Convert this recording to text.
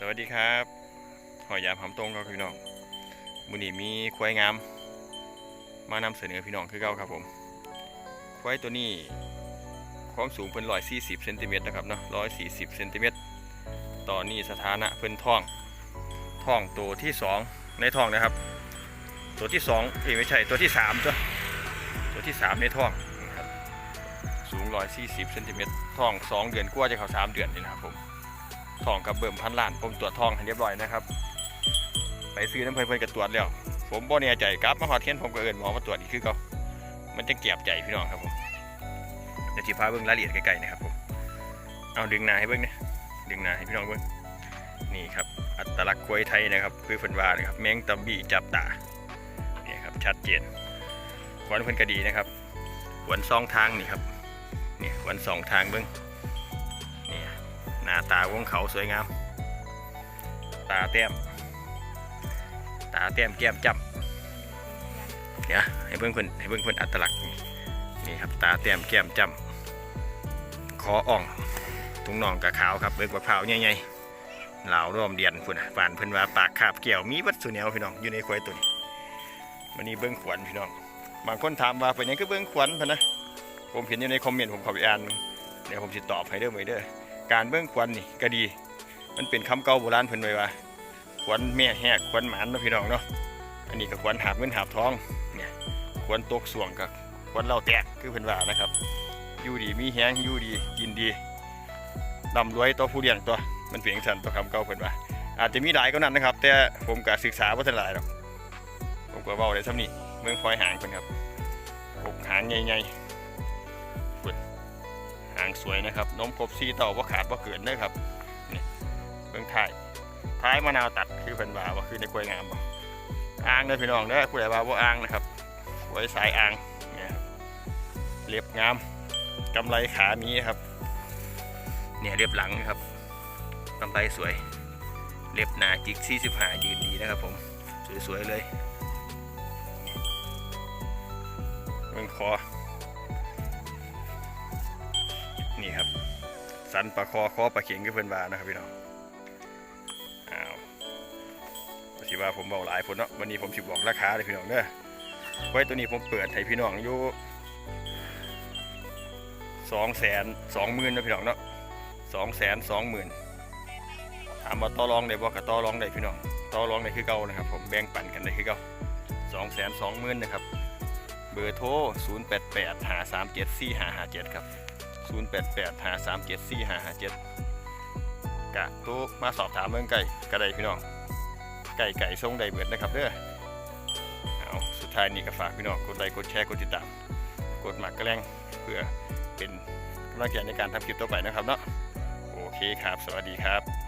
สวัสดีครับหอยยามหำตรงครับพี่น้องมือนี้มีควายงาม มานำเสนอพี่น้องคือเก่าครับผม ควายตัวนี้ความสูงเพิ่นร้อยสี่สิบเซนติเมตรนะครับเนาะร้อยสี่สิบเซนติเมตรตอนนี้สถานะเพิ่นท้องท้องตัวที่สองในท้องนะครับ ตัวที่สองเอ้ไม่ใช่ตัวที่สามตัวตัวที่สามในท้องนะครับสูงร้อยสี่สิบเซนติเมตรท้องสองเดือนกว่าจะเข้าสามเดือนนี่นะครับผม ทองกับเบิ่มพันล้านผมตรวจทองให้เรียบร้อยนะครับไปซื้อน้ำเพลินเพิ่นก็ตรวจแล้ว ผมบ่แน่ใจกลับมาหอดเทียนผมก็เอิ้นหมอมาตรวจอีกคือเก่ามันจะเก็บใจพี่น้องครับผมเดี๋ยวสิพาเบิ่งรายละเอียดใกลๆนะครับผมเอาดึงนาให้เบิ่งเนี่ยดึงนาให้พี่น้องเบิ่งนี่ครับอัตลักษณ์กล้วยไทยนะครับคือเพิ่นวานะครับแมงตะบี้จับตาเนี่ยครับชัดเจนขวัญเพิ่นก็ดีนะครับขวัญสองทางนี่ครับนี่ขวัญสองทางเบิ่ง หน้าตาของเขาสวยงาม ตาแต้ม ตาแต้มแก้มจ้ำเดี๋ยวให้เบิ่งเพิ่นให้เบิ่งเพิ่นอัตลักษณ์นี่ครับตาแต้มแก้มจ้ำคออ่องตุงน่องกระขาวครับเบิ่งมะพร้าวใหญ่ๆเหลาร่วมเดียนพุ่นน่ะฝานเพิ่นว่าปากคาบเกี่ยวมีวัดสุแนวพี่น้องอยู่ในควายตัวนี้วันนี้เบิ่งขวัญพี่น้อง บางคนถามว่าเป็นยังคือเบิ่งขวัญพะนะผมเห็นอยู่ในคอมเมนต์ผมข้าไปอ่านเดี๋ยวผมสิตอบให้เด้อมื้อเด้อ การเบื้องควันนี่ก็ดี มันเป็นคำเก่าโบราณเพิ่นไว้ว่าควันแม่แหกควันหมานเนาะพี่น้องเนาะอันนี้ก็ควันหาบเงินหาบทองเนี่ยควันตกส่วงกับควันเหล่าแตกคือเพิ่นว่านะครับอยู่ดีมีแฮงอยู่ดีกินดีร่ำรวยต่อผู้เลี้ยงตัวมันเป็นจังซั่นตัวคำเก่าเพิ่นว่าอาจจะมีหลายก็นั้นนะครับ แต่ผมก็ศึกษาบ่ทันหลายหรอกผมก็เว้าได้ซ้ำนี้เมืองพลอยหางเพิ่นครับอกหางใหญ่ๆางสวยนะครับนมครบซีเต่าว่าขาดว่าเกินนะครับนี่เบื้องท้ายท้ายมะนาวตัดคือเป็นว่าว่าคือในกล้วยงามบ่อ่างเด้อพี่น้องเด้อผู้ใดว่าว่าอ่างนะครับไว้สายอ่างเนี่ยเรียบงามกำไรขามีครับเนี่ยเรียบหลังนะครับกำไรสวยเรียบหนาจิก45ยืนดีนะครับผมสวยๆเลยเบื้องคอ นี่ครับ สันปลาคอคอปลาเข็งก็เพื่อนบานะครับพี่น้องอ้าวสิว่าผมบอกหลายคนเนาะวันนี้ผมสิบอกราคาเลยพี่น้องเด้อไว้ตัวนี้ผมเปิดให้พี่น้องอยู่สองแสนสองหมื่นนะพี่น้องเนาะสองแสนสองหมื่นถามว่าต่อรองได้บ่กับต่อรองได้พี่น้องต่อรองได้คือเก่านะครับ ผมแบ่งปันกันได้คือเก่าสองแสนสองหมื่นนะครับ เบอร์โทร 0 8 8 5 3 7 4 5 5 7 ครับ 088 5 3 7 4 5 5 7กะตู้มาสอบถามเมืองไก่กระไดพี่น้อง ไก่ไก่ทรงใดเบิดนะครับเด้อเอาสุดท้ายนี้ก็ฝากพี่น้องกดไลค์กดแชร์กดติดตาม กดหมักกระแรงเพื่อเป็นกำลังใจในการทำคลิปต่อไปนะครับเนาะโอเคครับ สวัสดีครับ